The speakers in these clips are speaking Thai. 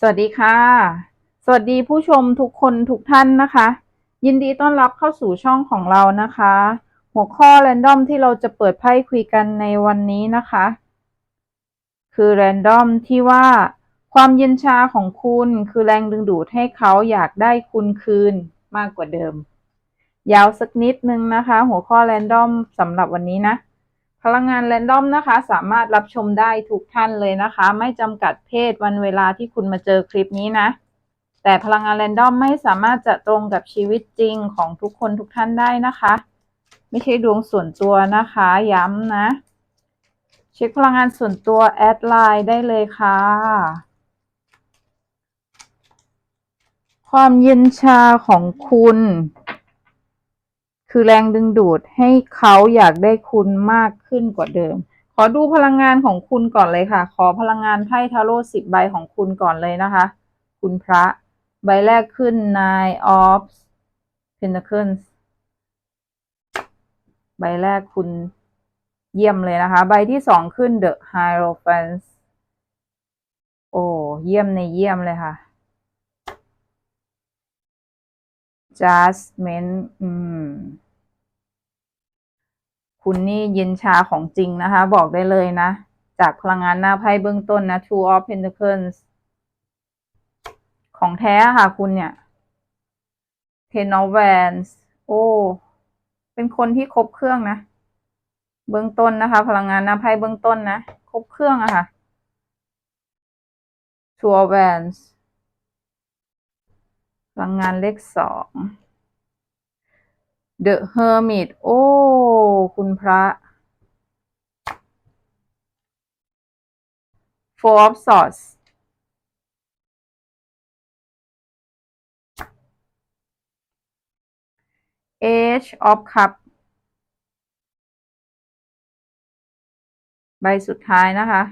สวัสดีค่ะ สวัสดีผู้ชมทุกคนทุกท่านนะคะ ยินดีต้อนรับเข้าสู่ช่องของเรานะคะ หัวข้อ r รนดอมที่เราจะเปิดไพ่คุยกันในวันนี้นะคะ คือ r รนดอมที่ว่าความเย็นชาของคุณคือแรงดึงดูดให้เขาอยากได้คุณคืนมากกว่าเดิม ยาวสักนิดนึงนะคะ หัวข้อ r รนดอมสำหรับวันนี้นะ พลังงานแรนดอมนะคะ สามารถรับชมได้ทุกท่านเลยนะคะ ไม่จำกัดเพศวันเวลาที่คุณมาเจอคลิปนี้นะ แต่พลังงานแรนดอมไม่สามารถจะตรงกับชีวิตจริงของทุกคนทุกท่านได้นะคะ ไม่ใช่ดวงส่วนตัวนะคะ ย้ำนะ เช็คพลังงานส่วนตัวแอดไลน์ได้เลยค่ะ ความเย็นชาของคุณ คือแรงดึงดูดให้เขาอยากได้คุณมากขึ้นกว่าเดิม ขอดูพลังงานของคุณก่อนเลยค่ะ ขอพลังงานไพ่ทาโร่สิบใบของคุณก่อนเลยนะคะ คุณพระ ใบแรกขึ้น nine of pentacles ใบแรกคุณเยี่ยมเลยนะคะ ใบที่สองขึ้น the hierophant โอ้เยี่ยมในเยี่ยมเลยค่ะ judgment อืม คุณนี่เย็นชาของจริงนะคะ บอกได้เลยนะ จากพลังงานหน้าไพ่เบื้องต้นนะ two of pentacles ของแท้ค่ะคุณเนี่ย ten of wands โอ้ เป็นคนที่ครบเครื่องนะ เบื้องต้นนะคะ พลังงานหน้าไพ่เบื้องต้นนะ ครบเครื่องอะค่ะ two of wands พลังงานเลขสอง The Hermit โอ้ คุณพระ Four of Swords Age of Cup ใบสุดท้ายนะคะ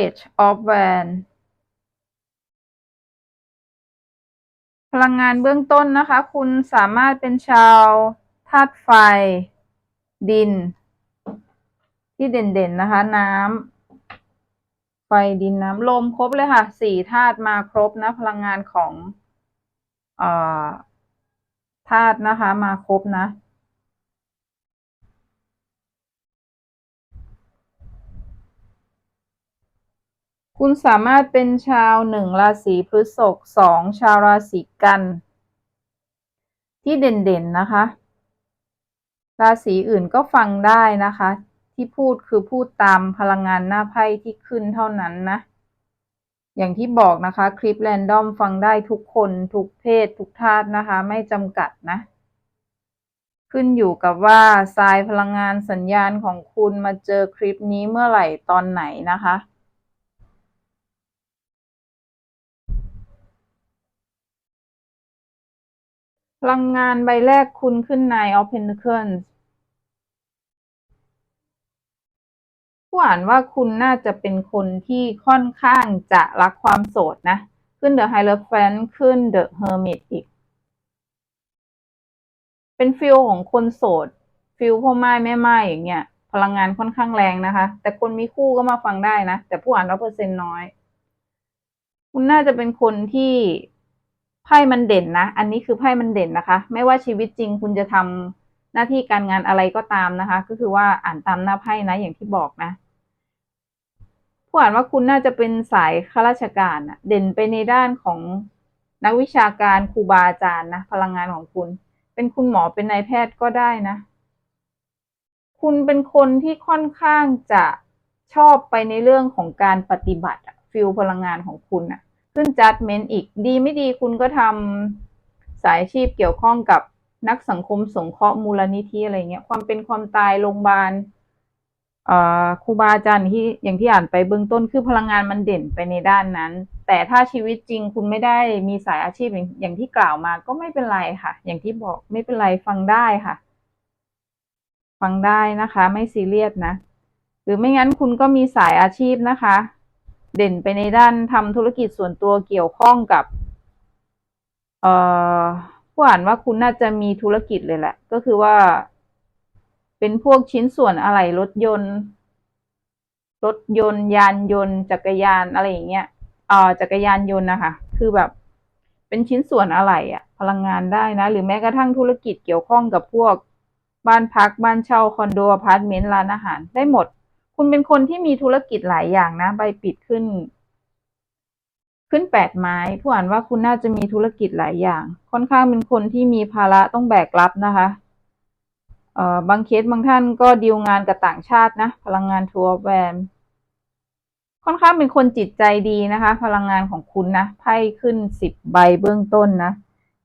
Age of Wands พลังงานเบื้องต้นนะคะ คุณสามารถเป็นชาวธาตุไฟ ดิน ที่เด่นๆนะคะ น้ำไฟดินน้ำลมครบเลยค่ะสี่ธาตุมาครบนะ พลังงานของธาตุนะคะ มาครบนะ คุณสามารถเป็นชาวหนึ่งราศีพฤษภสองชาวราศีกัน ที่เด่นๆนะคะ ราศีอื่นก็ฟังได้นะคะ ที่พูดคือพูดตามพลังงานหน้าไพ่ที่ขึ้นเท่านั้นนะ อย่างที่บอกนะคะ คลิปแรนดอมฟังได้ทุกคนทุกเพศทุกธาตุนะคะ ไม่จำกัดนะขึ้นอยู่กับว่าทรายพลังงานสัญญาณของคุณมาเจอคลิปนี้เมื่อไหร่ตอนไหนนะคะ พลังงานใบแรกคุณขึ้นใน of Pentacles ผู้อ่านว่าคุณน่าจะเป็นคนที่ค่อนข้างจะรักความโสดนะ ขึ้น The Hierophant ขึ้น The Hermit อีก เป็นฟิลของคนโสด ฟิลพ่อไม้แม่ไม้อย่างเงี้ย พลังงานค่อนข้างแรงนะคะ แต่คนมีคู่ก็มาฟังได้นะ แต่ผู้อ่านว่าเปอร์เซ็นต์น้อย คุณน่าจะเป็นคนที่ ไพ่มันเด่นนะ อันนี้คือไพ่มันเด่นนะคะ ไม่ว่าชีวิตจริงคุณจะทำหน้าที่การงานอะไรก็ตามนะคะ ก็คือว่าอ่านตามหน้าไพ่นะ อย่างที่บอกนะ ผู้อ่านว่าคุณน่าจะเป็นสายข้าราชการอะเด่นไปในด้านของนักวิชาการครูบาอาจารย์นะพลังงานของคุณ เป็นคุณหมอเป็นนายแพทย์ก็ได้นะ คุณเป็นคนที่ค่อนข้างจะชอบไปในเรื่องของการปฏิบัติฟิลพลังงานของคุณอะ ขึ้นจัดเมนอีกดีไม่ดีคุณก็ทำสายอาชีพเกี่ยวข้องกับนักสังคมสงเคราะห์มูลนิธิอะไรเงี้ย ความเป็นความตายโรงพยาบาลครูบาอาจารย์ที่อย่างที่อ่านไปเบื้องต้นคือพลังงานมันเด่นไปในด้านนั้น แต่ถ้าชีวิตจริงคุณไม่ได้มีสายอาชีพอย่างที่กล่าวมาก็ไม่เป็นไรค่ะ อย่างที่บอกไม่เป็นไรฟังได้ค่ะ ฟังได้นะคะ ไม่ซีเรียสนะ หรือไม่งั้นคุณก็มีสายอาชีพนะคะ เด่นไปในด้านทำธุรกิจส่วนตัวเกี่ยวข้องกับเอ่อผู้อ่านว่าคุณน่าจะมีธุรกิจเลยแหละ ก็คือว่า เป็นพวกชิ้นส่วนอะไหล่รถยนต์ รถยนต์ ยานยนต์ จักรยานอะไรอย่างเงี้ยเอ่อจักรยานยนต์นะคะ คือแบบ เป็นชิ้นส่วนอะไรอะพลังงานได้นะ หรือแม้กระทั่งธุรกิจเกี่ยวข้องกับพวกบ้านพักบ้านเช่าคอนโดอพาร์ตเมนต์ร้านอาหารได้หมด คุณเป็นคนที่มีธุรกิจหลายอย่างนะ ใบปิดขึ้น ขึ้นแปดไม้ผู้อ่านว่าคุณน่าจะมีธุรกิจหลายอย่าง ค่อนข้างเป็นคนที่มีภาระต้องแบกรับนะคะเอ่อบางเคสบางท่านก็ดีลงานกับต่างชาตินะ พลังงานทัวร์แวนค่อนข้างเป็นคนจิตใจดีนะคะ พลังงานของคุณนะไพ่ขึ้นสิบใบเบื้องต้นนะ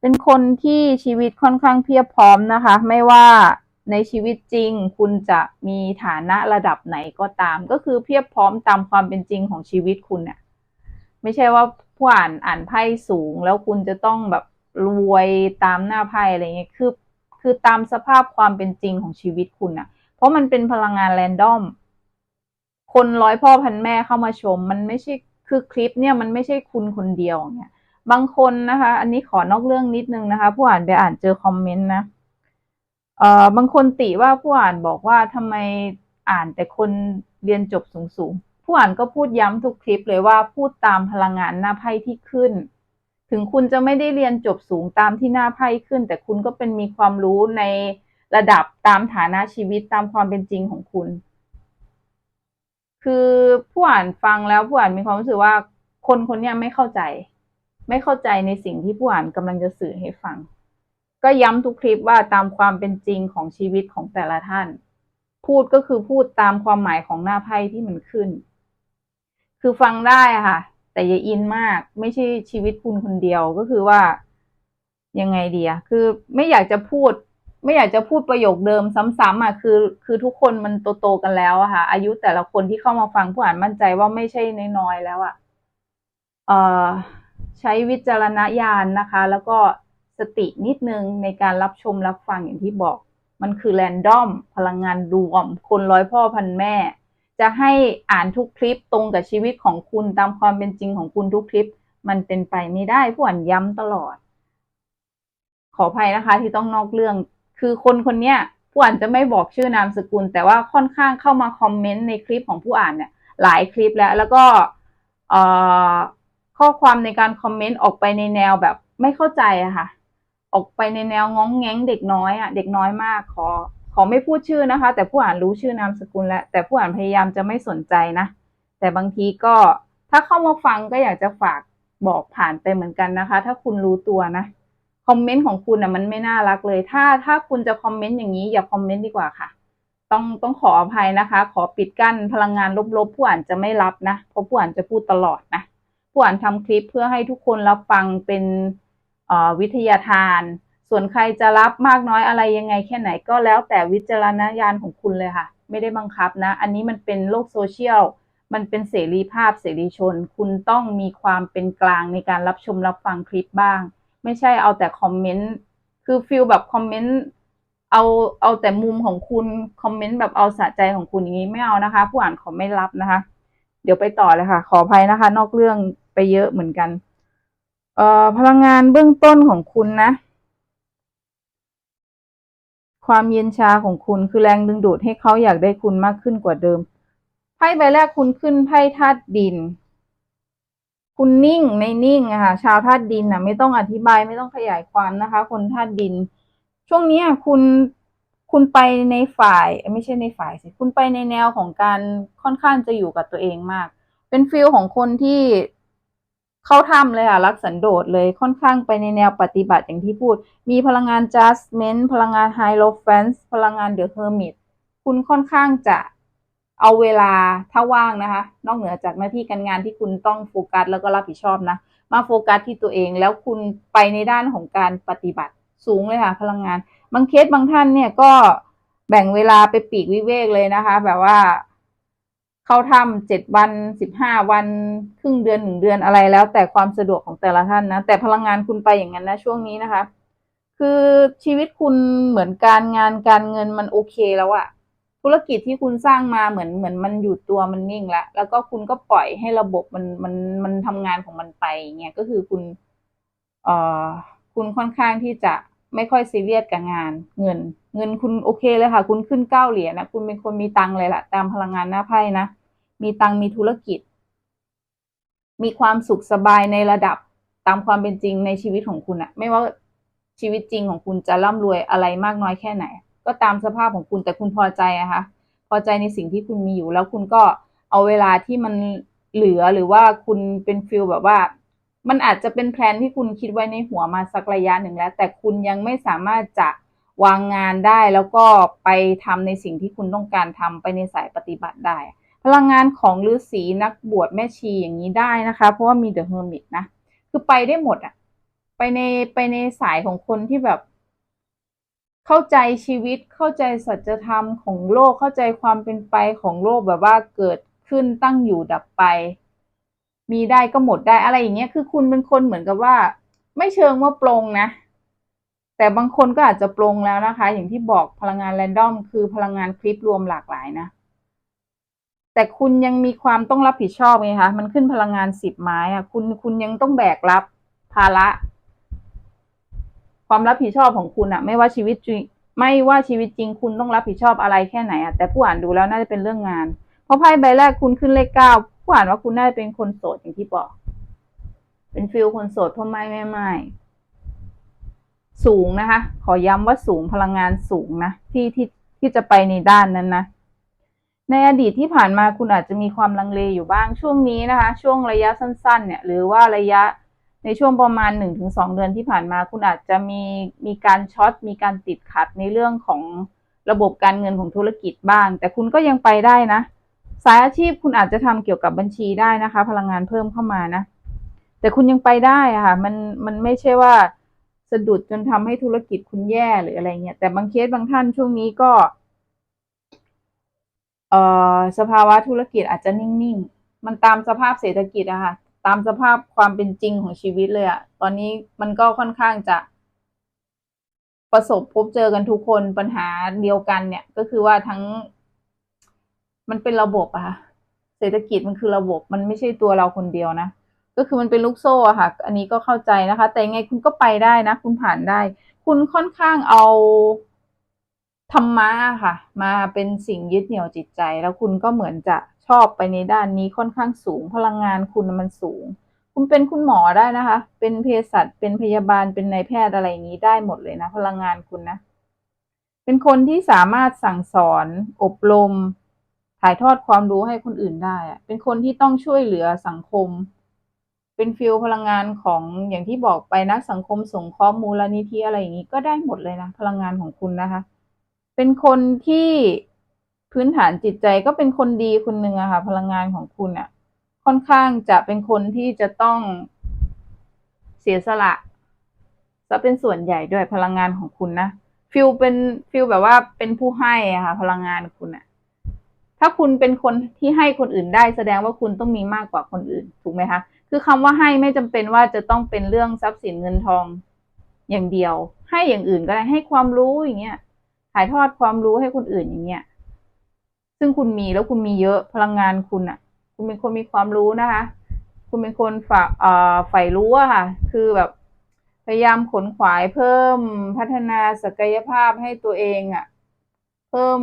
เป็นคนที่ชีวิตค่อนข้างเพียบพร้อมนะคะ ไม่ว่า ในชีวิตจริง คุณจะมีฐานะระดับไหนก็ตาม ก็คือเพียบพร้อมตามความเป็นจริงของชีวิตคุณเนี่ยไม่ใช่ว่าผู้อ่านอ่านไพ่สูง แล้วคุณจะต้องแบบรวยตามหน้าไพ่อะไรเงี้ยคือคือตามสภาพความเป็นจริงของชีวิตคุณอะเพราะมันเป็นพลังงานแรนดอม คนร้อยพ่อพันแม่เข้ามาชม มันไม่ใช่คือคลิปเนี่ยมันไม่ใช่คุณคนเดียวเนี่ย บางคนนะคะ อันนี้ขอนอกเรื่องนิดนึงนะคะ ผู้อ่านไปอ่านเจอคอมเมนต์นะ เอ่อบางคนติว่าผู้อ่านบอกว่าทำไมอ่านแต่คนเรียนจบสูงๆ ผู้อ่านก็พูดย้ำทุกคลิปเลยว่าพูดตามพลังงานหน้าไพ่ที่ขึ้น ถึงคุณจะไม่ได้เรียนจบสูงตามที่หน้าไพ่ขึ้น แต่คุณก็เป็นมีความรู้ในระดับตามฐานะชีวิตตามความเป็นจริงของคุณ คือผู้อ่านฟังแล้วผู้อ่านมีความรู้สึกว่าคนคนนี้ไม่เข้าใจ ไม่เข้าใจในสิ่งที่ผู้อ่านกำลังจะสื่อให้ฟัง ก็ย้ำทุกคลิปว่าตามความเป็นจริงของชีวิตของแต่ละท่าน พูดก็คือพูดตามความหมายของหน้าไพ่ที่มันขึ้น คือฟังได้ค่ะ แต่อย่าอินมาก ไม่ใช่ชีวิตคุณคนเดียวก็คือว่ายังไงดีอะคือไม่อยากจะพูด ไม่อยากจะพูดประโยคเดิมซ้ำๆอะคือ คือทุกคนมันโตๆกันแล้วอะค่ะ อายุแต่ละคนที่เข้ามาฟังผู้อ่านมั่นใจว่าไม่ใช่น้อยๆแล้วอะเอ่อใช้วิจารณญาณนะคะ แล้วก็ สตินิดนึงในการรับชมรับฟังอย่างที่บอก มันคือแรนดอมพลังงานรวม คนร้อยพ่อพันแม่ จะให้อ่านทุกคลิปตรงกับชีวิตของคุณตามความเป็นจริงของคุณทุกคลิป มันเป็นไปไม่ได้ผู้อ่านย้ำตลอด ขออภัยนะคะที่ต้องนอกเรื่อง คือคนคนเนี้ยผู้อ่านจะไม่บอกชื่อนามสกุล แต่ว่าค่อนข้างเข้ามาคอมเมนต์ในคลิปของผู้อ่านเนี่ยหลายคลิปแล้ว แล้วก็ข้อความในการคอมเมนต์ออกไปในแนวแบบไม่เข้าใจอะค่ะ ออกไปในแนวง้องแง้งเด็กน้อยอะเด็กน้อยมากขอ ขอไม่พูดชื่อนะคะ แต่ผู้อ่านรู้ชื่อนามสกุลแล้วแต่ผู้อ่านพยายามจะไม่สนใจนะ แต่บางทีก็ถ้าเข้ามาฟังก็อยากจะฝากบอกผ่านไปเหมือนกันนะคะ ถ้าคุณรู้ตัวนะคอมเมนต์ของคุณอะมันไม่น่ารักเลย ถ้าถ้าคุณจะคอมเมนต์อย่างนี้อย่าคอมเมนต์ดีกว่าค่ะ ต้องต้องขออภัยนะคะ ขอปิดกั้นพลังงานลบๆผู้อ่านจะไม่รับนะเพราะผู้อ่านจะพูดตลอดนะผู้อ่านทำคลิปเพื่อให้ทุกคนรับฟังเป็น วิทยาทาน ส่วนใครจะรับมากน้อยอะไรยังไงแค่ไหนก็แล้วแต่วิจารณญาณของคุณเลยค่ะ ไม่ได้บังคับนะ อันนี้มันเป็นโลกโซเชียลมันเป็นเสรีภาพเสรีชน คุณต้องมีความเป็นกลางในการรับชมรับฟังคลิปบ้าง ไม่ใช่เอาแต่คอมเมนต์คือฟิลแบบคอมเมนต์เอาเอาแต่มุมของคุณคอมเมนต์แบบเอาสะใจของคุณอย่างนี้ไม่เอานะคะ ผู้อ่านขอไม่รับนะคะ เดี๋ยวไปต่อเลยค่ะ ขออภัยนะคะ นอกเรื่องไปเยอะเหมือนกัน เอ่อพลังงานเบื้องต้นของคุณนะ ความเย็นชาของคุณคือแรงดึงดูดให้เขาอยากได้คุณมากขึ้นกว่าเดิมไพ่ใบแรกคุณขึ้นไพ่ธาตุดิน คุณนิ่งในนิ่งอะค่ะชาวธาตุดินอะไม่ต้องอธิบายไม่ต้องขยายความนะคะ คนธาตุดิน ช่วงนี้คุณคุณไปในฝ่ายไม่ใช่ในฝ่ายสิคุณไปในแนวของการค่อนข้างจะอยู่กับตัวเองมาก เป็นฟิลของคนที่ เข้าถ้ำเลยค่ะรักสันโดษเลยค่อนข้างไปในแนวปฏิบัติอย่างที่พูด มีพลังงาน Judgment พลังงาน Hierophant พลังงาน The Hermit คุณค่อนข้างจะเอาเวลาถ้าว่างนะคะ นอกเหนือจากหน้าที่การงานที่คุณต้องโฟกัสแล้วก็รับผิดชอบนะ มาโฟกัสที่ตัวเองแล้วคุณไปในด้านของการปฏิบัติสูงเลยค่ะ พลังงาน บางเคสบางท่านเนี่ยก็แบ่งเวลาไปปีกวิเวกเลยนะคะ แบบว่า เข้าถ้ำเจ็ดวันสิบห้าวันครึ่งเดือนหนึ่งเดือนอะไรแล้ว แต่ความสะดวกของแต่ละท่านนะ แต่พลังงานคุณไปอย่างนั้นนะช่วงนี้นะคะ คือชีวิตคุณเหมือนการงานการเงินมันโอเคแล้วอะธุรกิจที่คุณสร้างมาเหมือนเหมือนมันอยู่ตัวมันนิ่งแล้วแล้วก็คุณก็ปล่อยให้ระบบมันมันมันทำงานของมันไปเงี้ยก็คือคุณเอ่อคุณค่อนข้างที่จะ ไม่ค่อยซีเรียสกับงานเงิน เงินคุณโอเคเลยค่ะ คุณขึ้นเก้าเหรียญนะคุณเป็นคนมีตังเลยล่ะตามพลังงานหน้าไพ่นะมีตังมีธุรกิจ มีความสุขสบายในระดับตามความเป็นจริงในชีวิตของคุณอะไม่ว่าชีวิตจริงของคุณจะร่ำรวยอะไรมากน้อยแค่ไหน ก็ตามสภาพของคุณแต่คุณพอใจอะคะพอใจในสิ่งที่คุณมีอยู่แล้วคุณก็เอาเวลาที่มันเหลือหรือว่าคุณเป็นฟิลแบบว่า มันอาจจะเป็นแพลนที่คุณคิดไว้ในหัวมาสักระยะหนึ่งแล้ว แต่คุณยังไม่สามารถจะวางงานได้แล้วก็ไปทำในสิ่งที่คุณต้องการทำไปในสายปฏิบัติได้ พลังงานของฤาษีนักบวชแม่ชีอย่างนี้ได้นะคะ เพราะว่ามีเดอะเฮอร์มิตนะ คือไปได้หมดอะไปในไปในสายของคนที่แบบ เข้าใจชีวิตเข้าใจสัจธรรมของโลกเข้าใจความเป็นไปของโลกแบบว่าเกิดขึ้นตั้งอยู่ดับไป มีได้ก็หมดได้อะไรอย่างเงี้ย คือคุณเป็นคนเหมือนกับว่า ไม่เชิงว่าปรงนะ แต่บางคนก็อาจจะปรงแล้วนะคะ อย่างที่บอกพลังงานแรนดอมคือพลังงานคลิปรวมหลากหลายนะ แต่คุณยังมีความต้องรับผิดชอบไงคะ มันขึ้นพลังงานสิบไม้อะคุณคุณยังต้องแบกรับภาระ ความรับผิดชอบของคุณอะไม่ว่าชีวิตจริงไม่ว่าชีวิตจริงคุณต้องรับผิดชอบอะไรแค่ไหนอะแต่ผู้อ่านดูแล้วน่าจะเป็นเรื่องงาน เพราะไพ่ใบแรกคุณขึ้นเลขเก้า ผู้อ่านว่าคุณน่าจะเป็นคนโสดอย่างที่บอก เป็นฟิลคนโสดพ่อไม้แม่ไม้สูงนะคะ ขอย้ำว่าสูงพลังงานสูงนะที่ที่ที่จะไปในด้านนั้นนะในอดีตที่ผ่านมาคุณอาจจะมีความลังเลอยู่บ้างช่วงนี้นะคะ ช่วงระยะสั้น ๆ เนี่ย หรือว่าระยะในช่วงประมาณหนึ่งถึงสองเดือนที่ผ่านมา คุณอาจจะมีมีการช็อตมีการติดขัดในเรื่องของระบบการเงินของธุรกิจบ้าง แต่คุณก็ยังไปได้นะ สายอาชีพคุณอาจจะทำเกี่ยวกับบัญชีได้นะคะ พลังงานเพิ่มเข้ามานะ แต่คุณยังไปได้อะค่ะ มันมันไม่ใช่ว่าสะดุดจนทำให้ธุรกิจคุณแย่หรืออะไรเงี้ยแต่บางเคสบางท่านช่วงนี้ก็เอ่อสภาวะธุรกิจอาจจะนิ่งๆ มันตามสภาพเศรษฐกิจอะค่ะ ตามสภาพความเป็นจริงของชีวิตเลยอะตอนนี้มันก็ค่อนข้างจะประสบพบเจอกันทุกคนปัญหาเดียวกันเนี่ย ก็คือว่าทั้ง มันเป็นระบบอะค่ะเศรษฐกิจมันคือระบบมันไม่ใช่ตัวเราคนเดียวนะก็คือมันเป็นลูกโซ่อะค่ะ อันนี้ก็เข้าใจนะคะ แต่ยังไงคุณก็ไปได้นะ คุณผ่านได้ คุณค่อนข้างเอาธรรมะค่ะ มาเป็นสิ่งยึดเหนี่ยวจิตใจ แล้วคุณก็เหมือนจะชอบไปในด้านนี้ค่อนข้างสูง พลังงานคุณมันสูง คุณเป็นคุณหมอได้นะคะ เป็นเภสัชเป็นพยาบาลเป็นนายแพทย์อะไรอย่างนี้ได้หมดเลยนะ พลังงานคุณนะ เป็นคนที่สามารถสั่งสอนอบรม ถ่ายทอดความรู้ให้คนอื่นได้อะเป็นคนที่ต้องช่วยเหลือสังคม เป็นฟิลพลังงานของอย่างที่บอกไปนักสังคมสงเคราะห์มูลนิธิอะไรอย่างนี้ก็ได้หมดเลยนะพลังงานของคุณนะคะ เป็นคนที่พื้นฐานจิตใจก็เป็นคนดีคนหนึ่งอะค่ะ พลังงานของคุณอะค่อนข้างจะเป็นคนที่จะต้องเสียสละจะเป็นส่วนใหญ่ด้วยพลังงานของคุณนะฟิลเป็นฟิลแบบว่าเป็นผู้ให้อะค่ะ พลังงานคุณอะ ถ้าคุณเป็นคนที่ให้คนอื่นได้แสดงว่าคุณต้องมีมากกว่าคนอื่นถูกไหมคะคือคำว่าให้ไม่จำเป็นว่าจะต้องเป็นเรื่องทรัพย์สินเงินทองอย่างเดียว ให้อย่างอื่นก็ได้ให้ความรู้อย่างเงี้ยถ่ายทอดความรู้ให้คนอื่นอย่างเงี้ยซึ่งคุณมีแล้วคุณมีเยอะพลังงานคุณอะ่ะ คุณเป็นคนมีความรู้นะคะ คุณเป็นคนฝ่าเอ่อใฝ่รู้อะค่ะ คือแบบพยายามขนขวายเพิ่มพัฒนาศักยภาพให้ตัวเองอะ่ะ เพิ่ม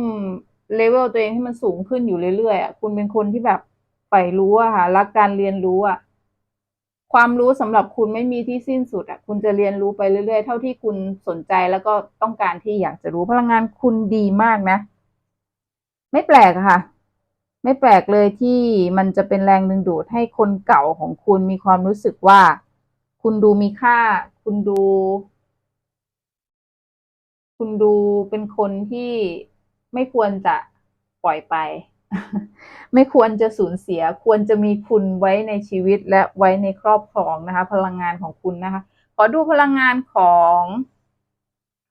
เลเวลตัวเองให้มันสูงขึ้นอยู่เรื่อยๆอะคุณเป็นคนที่แบบใฝ่รู้อะค่ะรักการเรียนรู้อะ่ะความรู้สำหรับคุณไม่มีที่สิ้นสุดอะคุณจะเรียนรู้ไปเรื่อยๆ เท่าที่คุณสนใจแล้วก็ต้องการที่อยากจะรู้พลังงานคุณดีมากนะ ไม่แปลกค่ะ ไม่แปลกเลยที่มันจะเป็นแรงดึงดูดให้คนเก่าของคุณมีความรู้สึกว่า คุณดูมีค่า คุณดู คุณดูเป็นคนที่ ไม่ควรจะปล่อยไป ไม่ควรจะสูญเสีย ควรจะมีคุณไว้ในชีวิตและไว้ในครอบครองนะคะ พลังงานของคุณนะคะ ขอดูพลังงานของ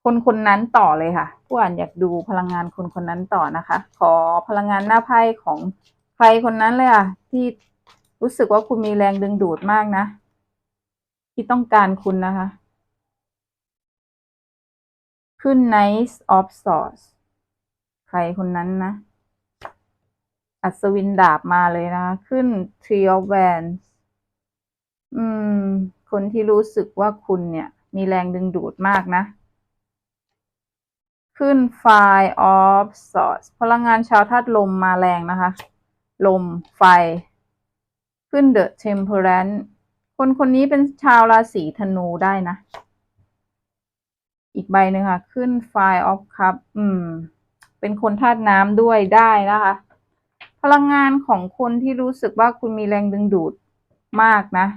คนคนนั้นต่อเลยค่ะ ผู้อ่านอยากดูพลังงานคนคนนั้นต่อนะคะ ขอพลังงานหน้าไพ่ของใครคนนั้นเลยค่ะที่รู้สึกว่าคุณมีแรงดึงดูดมากนะ ที่ต้องการคุณนะคะ ขึ้น Knight of Swords ครคนนั้นนะ อัศวินดาบมาเลยนะ ขึ้น Tree of Wands อืม คนที่รู้สึกว่าคุณเนี่ย มีแรงดึงดูดมากนะ ขึ้น Five of Swords พลังงานชาวธาตุลมมาแรงนะคะ ลมไฟ ขึ้น The Temperance คนคนนี้เป็นชาวราศีธนูได้นะ อีกใบหนึ่งค่ะ ขึ้น Five of Cup อืม เป็นคนธาตุน้ำด้วยได้นะคะ พลังงานของคนที่รู้สึกว่าคุณมีแรงดึงดูดมากนะ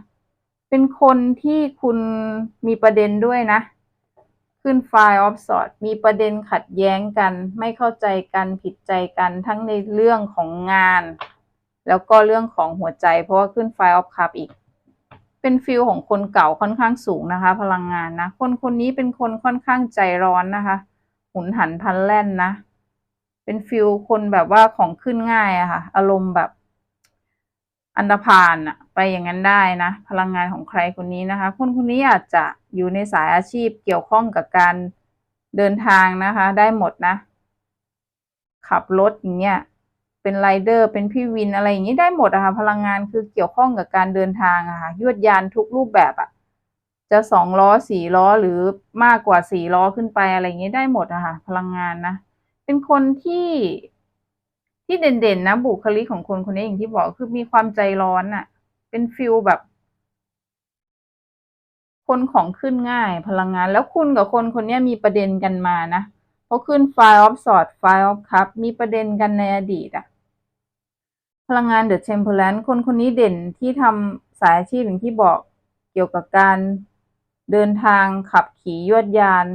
เป็นคนที่คุณมีประเด็นด้วยนะ ขึ้น Fire of Swords มีประเด็นขัดแย้งกัน ไม่เข้าใจกันผิดใจกันทั้งในเรื่องของงาน แล้วก็เรื่องของหัวใจ เพราะว่าขึ้น Fire of Cup อีกเป็นฟิลของคนเก่าค่อนข้างสูงนะคะ พลังงานนะ คนคนนี้เป็นคนค่อนข้างใจร้อนนะคะ หุนหันพลันแล่นนะ เป็นฟิลคนแบบว่าของขึ้นง่ายอะค่ะ อารมณ์แบบ อันดพานอะไปอย่างนั้นได้นะ พลังงานของใครคนนี้นะคะ คนคนนี้อาจจะอยู่ในสายอาชีพเกี่ยวข้องกับการเดินทางนะคะ ได้หมดนะ ขับรถอย่างเงี้ยเป็นไรเดอร์ เป็นพี่วินอะไรอย่างนี้ได้หมดอะค่ะ พลังงานคือเกี่ยวข้องกับการเดินทางอะค่ะยวดยานทุกรูปแบบอะจะสองล้อสี่ล้อหรือมากกว่าสี่ล้อขึ้นไปอะไรอย่างนี้ได้หมดอะค่ะ พลังงานนะ เป็นคนที่ที่เด่นๆนะ บุคลิกของคนคนนี้อย่างที่บอกคือมีความใจร้อนอะเป็นฟิลแบบ คนของขึ้นง่ายพลังงาน แล้วคุณกับคนคนนี้มีประเด็นกันมานะเพราะขึ้น Five of Swords Five of Cup มีประเด็นกันในอดีตอะพลังงาน The Temperance คนคนนี้เด่นที่ทำสายอาชีพอย่างที่บอกเกี่ยวกับการเดินทางขับขี่ยวดยาน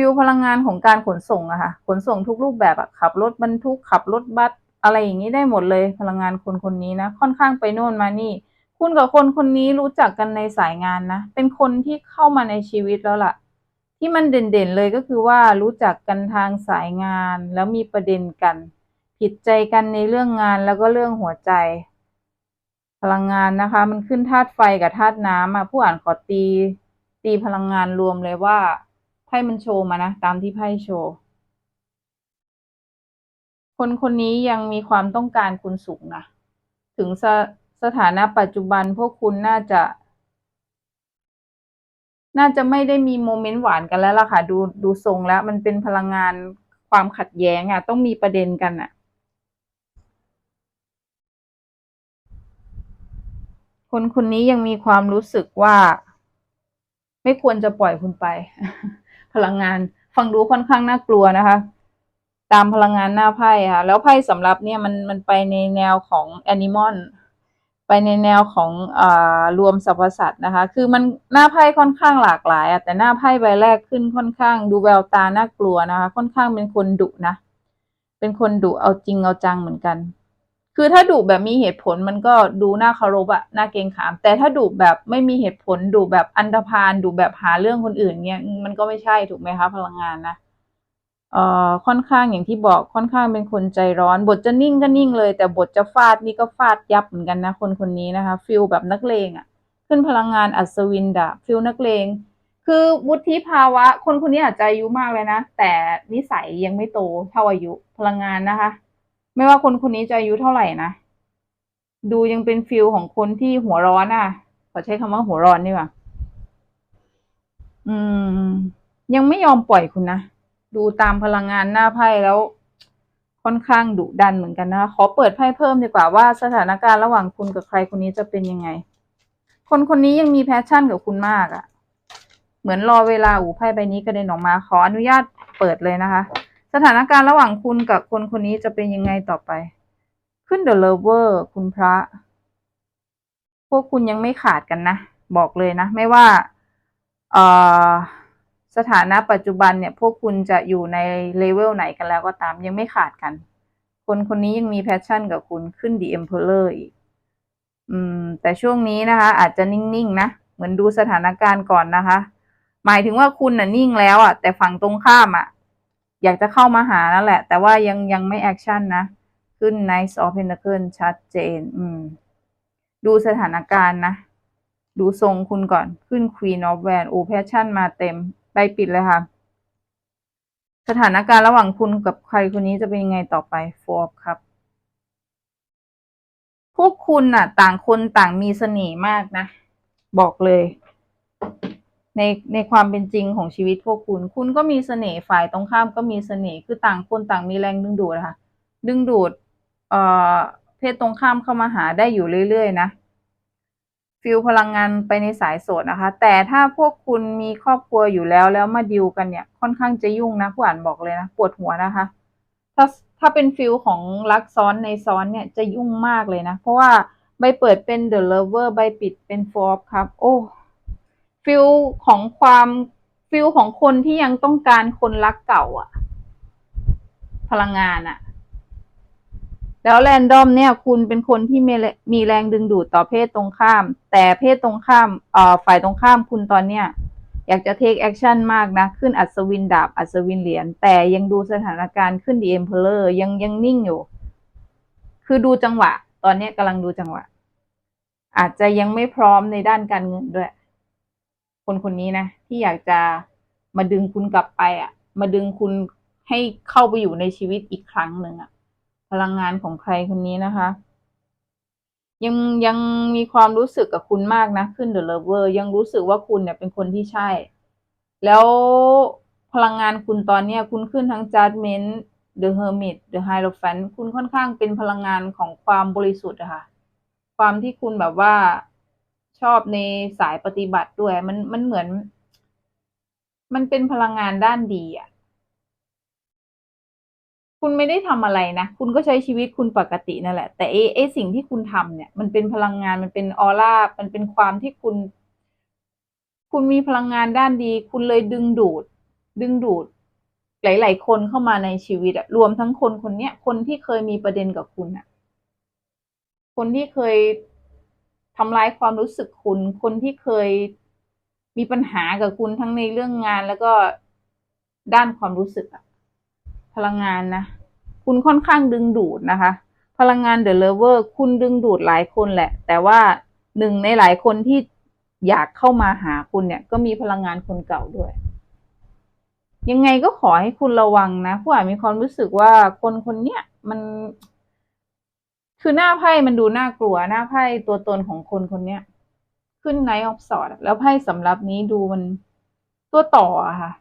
ฟิลพลังงานของการขนส่งอะค่ะ ขนส่งทุกรูปแบบอะขับรถบรรทุกขับรถบัสอะไรอย่างนี้ได้หมดเลย พลังงานคนคนนี้นะ ค่อนข้างไปโน่นมานี่ คุณกับคนคนนี้รู้จักกันในสายงานนะ เป็นคนที่เข้ามาในชีวิตแล้วล่ะ ที่มันเด่นๆเลยก็คือว่ารู้จักกันทางสายงานแล้วมีประเด็นกัน ผิดใจกันในเรื่องงานแล้วก็เรื่องหัวใจ พลังงานนะคะ มันขึ้นธาตุไฟกับธาตุน้ำอะผู้อ่านขอตี ตีพลังงานรวมเลยว่า ไพ่มันโชว์มานะ ตามที่ไพ่โชว์ คนคนนี้ยังมีความต้องการคุณสูงนะ ถึงสสถานะปัจจุบันพวกคุณน่าจะ น่าจะไม่ได้มีโมเมนต์หวานกันแล้วล่ะค่ะ ดูดูทรงแล้ว มันเป็นพลังงานความขัดแย้งอะ ต้องมีประเด็นกันอะ คนคนนี้ยังมีความรู้สึกว่า ไม่ควรจะปล่อยคุณไป พลังงาน ฟังดูค่อนข้างน่ากลัวนะคะ ตามพลังงานหน้าไพ่ค่ะ แล้วไพ่สำรับเนี่ยมันมันไปในแนวของแอนิมอลไปในแนวของอ่ารวมสรรพสัตว์นะคะ คือมันหน้าไพ่ค่อนข้างหลากหลายอะแต่หน้าไพ่ใบแรกขึ้นค่อนข้าง ดูแววตาน่ากลัวนะคะ ค่อนข้างเป็นคนดุนะ เป็นคนดุเอาจริงเอาจังเหมือนกัน คือถ้าดุแบบมีเหตุผลมันก็ดูน่าเคารพอะน่าเกรงขาม แต่ถ้าดุแบบไม่มีเหตุผลดุแบบอันธพาลดุแบบหาเรื่องคนอื่นเงี้ยมันก็ไม่ใช่ถูกไหมคะ พลังงานนะเอ่อค่อนข้างอย่างที่บอกค่อนข้างเป็นคนใจร้อน บทจะนิ่งก็นิ่งเลย แต่บทจะฟาดนี่ก็ฟาดยับเหมือนกันนะ คนคนนี้นะคะฟิลแบบนักเลงอะขึ้นพลังงานอัศวินดาฟิลนักเลง คือวุฒิภาวะ คนคนนี้อาจจะอายุมากเลยนะ แต่นิสัยยังไม่โตเท่าอายุพลังงานนะคะ ไม่ว่าคนคนนี้จะอายุเท่าไหร่นะดูยังเป็นฟิลของคนที่หัวร้อนอะ ขอใช้คำว่าหัวร้อนดีกว่าอืม ยังไม่ยอมปล่อยคุณนะ ดูตามพลังงานหน้าไพ่แล้ว ค่อนข้างดุดันเหมือนกันนะคะขอเปิดไพ่เพิ่มดีกว่าว่าสถานการณ์ระหว่างคุณกับใครคนนี้จะเป็นยังไง คนคนนี้ยังมีแพชชั่นกับคุณมากอะ่ะ เหมือนรอเวลาอูไพ่ใบนี้กระเด็นออกมา ขออนุญาตเปิดเลยนะคะ สถานการณ์ระหว่างคุณกับคนคนนี้จะเป็นยังไงต่อไป ขึ้น The Lover คุณพระ พวกคุณยังไม่ขาดกันนะ บอกเลยนะ ไม่ว่าสถานะปัจจุบันเนี่ย พวกคุณจะอยู่ในเลเวลไหนกันแล้วก็ตามยังไม่ขาดกัน คนคนนี้ยังมีแพชชั่นกับคุณขึ้น The Emperor อีกอืม แต่ช่วงนี้นะคะ อาจจะนิ่งๆนะ เหมือนดูสถานการณ์ก่อนนะคะ หมายถึงว่าคุณน่ะนิ่งแล้วอะ แต่ฝั่งตรงข้ามอะ อยากจะเข้ามาหานั่นแหละ แต่ว่ายังยังไม่แอคชั่นนะ ขึ้น Knight of Pentacle ชัดเจน อืม ดูสถานการณ์นะ ดูทรงคุณก่อนขึ้น Queen of w a n d โอ้แพชชั่นมาเต็มใบปิดเลยค่ะ สถานการณ์ระหว่างคุณกับใครคนนี้จะเป็นยังไงต่อไป Four of Cup พวกคุณน่ะ ต่างคนต่างมีเสน่ห์มากนะ บอกเลย ในในความเป็นจริงของชีวิตพวกคุณ คุณก็มีเสน่ห์ฝ่ายตรงข้ามก็มีเสน่ห์คือต่างคนต่างมีแรงดึงดูดนะคะดึงดูดเอ่อเพศตรงข้ามเข้ามาหาได้อยู่เรื่อยๆนะฟิลพลังงานไปในสายโสดนะคะ แต่ถ้าพวกคุณมีครอบครัวอยู่แล้วแล้วมาดิวกันเนี่ย ค่อนข้างจะยุ่งนะผู้อ่านบอกเลยนะปวดหัวนะคะ ถ้าถ้าเป็นฟิลของรักซ้อนในซ้อนเนี่ยจะยุ่งมากเลยนะ เพราะว่าใบเปิดเป็น The Lover ใบปิดเป็น for ครับ โอ้ ฟิลของความฟิลของคนที่ยังต้องการคนรักเก่าอะพลังงานอะแล้วแรนดอมเนี่ยคุณเป็นคนที่มีแรงดึงดูดต่อเพศตรงข้าม แต่เพศตรงข้ามเอ่อฝ่ายตรงข้ามคุณตอนเนี้ยอยากจะ take action มากนะ ขึ้นอัศวินดาบ อัศวินเหรียญแต่ยังดูสถานการณ์ขึ้น The Emperor ยังยังนิ่งอยู่ คือดูจังหวะ ตอนเนี้ยกำลังดูจังหวะ อาจจะยังไม่พร้อมในด้านการเงินด้วย คนคนนี้นะที่อยากจะมาดึงคุณกลับไปอะ มาดึงคุณให้เข้าไปอยู่ในชีวิตอีกครั้งหนึ่งอะ พลังงานของใครคนนี้นะคะ ยังยังมีความรู้สึกกับคุณมากนะ ขึ้น The Lover ยังรู้สึกว่าคุณเนี่ยเป็นคนที่ใช่ แล้วพลังงานคุณตอนเนี้ย คุณขึ้นทั้ง Judgment The Hermit The Hierophant คุณค่อนข้างเป็นพลังงานของความบริสุทธิ์อะค่ะ ความที่คุณแบบว่า ชอบในสายปฏิบัติด้วย มันมันเหมือน มันเป็นพลังงานด้านดีอะคุณไม่ได้ทำอะไรนะ คุณก็ใช้ชีวิตคุณปกตินั่นแหละ แต่ไอ้ไอ้สิ่งที่คุณทำเนี่ย มันเป็นพลังงานมันเป็นออร่ามันเป็นความที่คุณ คุณมีพลังงานด้านดี คุณเลยดึงดูด ดึงดูดหลาย ๆ คนเข้ามาในชีวิตอะรวมทั้งคนคนเนี้ยคนที่เคยมีประเด็นกับคุณอะคนที่เคย ทำร้ายความรู้สึกคุณ คนที่เคยมีปัญหากับคุณทั้งในเรื่องงานแล้วก็ด้านความรู้สึกอะพลังงานนะ คุณค่อนข้างดึงดูดนะคะ พลังงาน The Lover คุณดึงดูดหลายคนแหละ แต่ว่าหนึ่งในหลายคนที่อยากเข้ามาหาคุณเนี่ย ก็มีพลังงานคนเก่าด้วย ยังไงก็ขอให้คุณระวังนะผู้อ่านมีความรู้สึกว่าคนคนเนี้ยมัน คือหน้าไพ่มันดูน่ากลัว หน้าไพ่ตัวตนของคนคนเนี้ย ขึ้นไนท์ออฟสอดแล้วไพ่สำรับนี้ดูมันตัวต่ออะค่ะ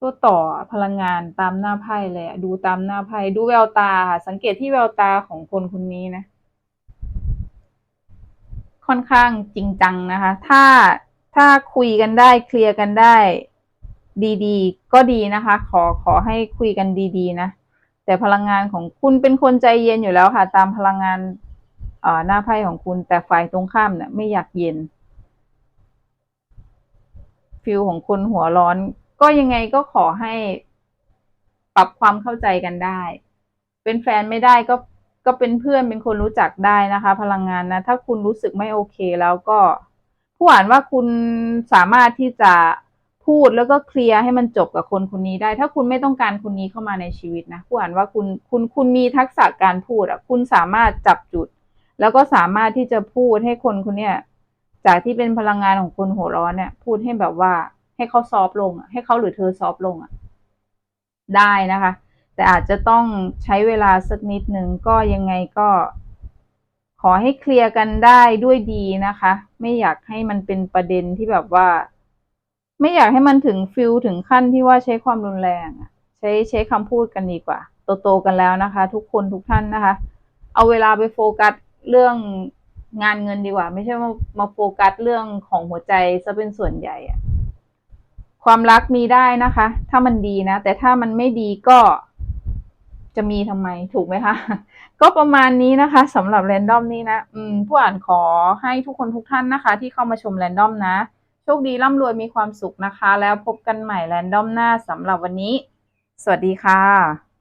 ตัวต่อพลังงานตามหน้าไพ่เลยอะดูตามหน้าไพ่ดูแววตาค่ะ สังเกตที่แววตาของคนคนนี้นะ ค่อนข้างจริงจังนะคะ ถ้าถ้าคุยกันได้เคลียร์กันได้ดีๆ ก็ดีนะคะ ขอขอให้คุยกันดี ๆ นะ แต่พลังงานของคุณเป็นคนใจเย็นอยู่แล้วค่ะ ตามพลังงานหน้าไพ่ของคุณ แต่ฝ่ายตรงข้ามเนี่ยไม่อยากเย็นฟิลของคนหัวร้อน ก็ยังไงก็ขอให้ปรับความเข้าใจกันได้ เป็นแฟนไม่ได้ก็ก็เป็นเพื่อนเป็นคนรู้จักได้นะคะ พลังงานนะ ถ้าคุณรู้สึกไม่โอเคแล้วก็ ผู้อ่านว่าคุณสามารถที่จะ พูดแล้วก็เคลียร์ให้มันจบกับคนคนนี้ได้ ถ้าคุณไม่ต้องการคนนี้เข้ามาในชีวิตนะผู้อ่านว่าคุณคุณคุณมีทักษะการพูดอะ คุณสามารถจับจุด แล้วก็สามารถที่จะพูดให้คนคนเนี้ยจากที่เป็นพลังงานของคนหัวร้อนเนี่ย พูดให้แบบว่า ให้เขาซอฟต์ลงอะให้เขาหรือเธอซอฟต์ลงอะ ได้นะคะ แต่อาจจะต้องใช้เวลาสักนิดนึงก็ยังไงก็ ขอให้เคลียร์กันได้ด้วยดีนะคะ ไม่อยากให้มันเป็นประเด็นที่แบบว่า ไม่อยากให้มันถึงฟิลถึงขั้นที่ว่าใช้ความรุนแรงใช้ใช้คำพูดกันดีกว่า โตๆกันแล้วนะคะ ทุกคนทุกท่านนะคะ เอาเวลาไปโฟกัสเรื่องงานเงินดีกว่า ไม่ใช่มามาโฟกัสเรื่องของหัวใจซะเป็นส่วนใหญ่อะความรักมีได้นะคะ ถ้ามันดีนะ แต่ถ้ามันไม่ดีก็จะมีทำไมถูกไหมคะ ก็ประมาณนี้นะคะสำหรับแรนดอมนี้นะ อืมผู้อ่านขอให้ทุกคนทุกท่านนะคะ ที่เข้ามาชมแรนดอมนะ โชคดีร่ำรวยมีความสุขนะคะ แล้วพบกันใหม่แรนดอมหน้าสำหรับวันนี้ สวัสดีค่ะ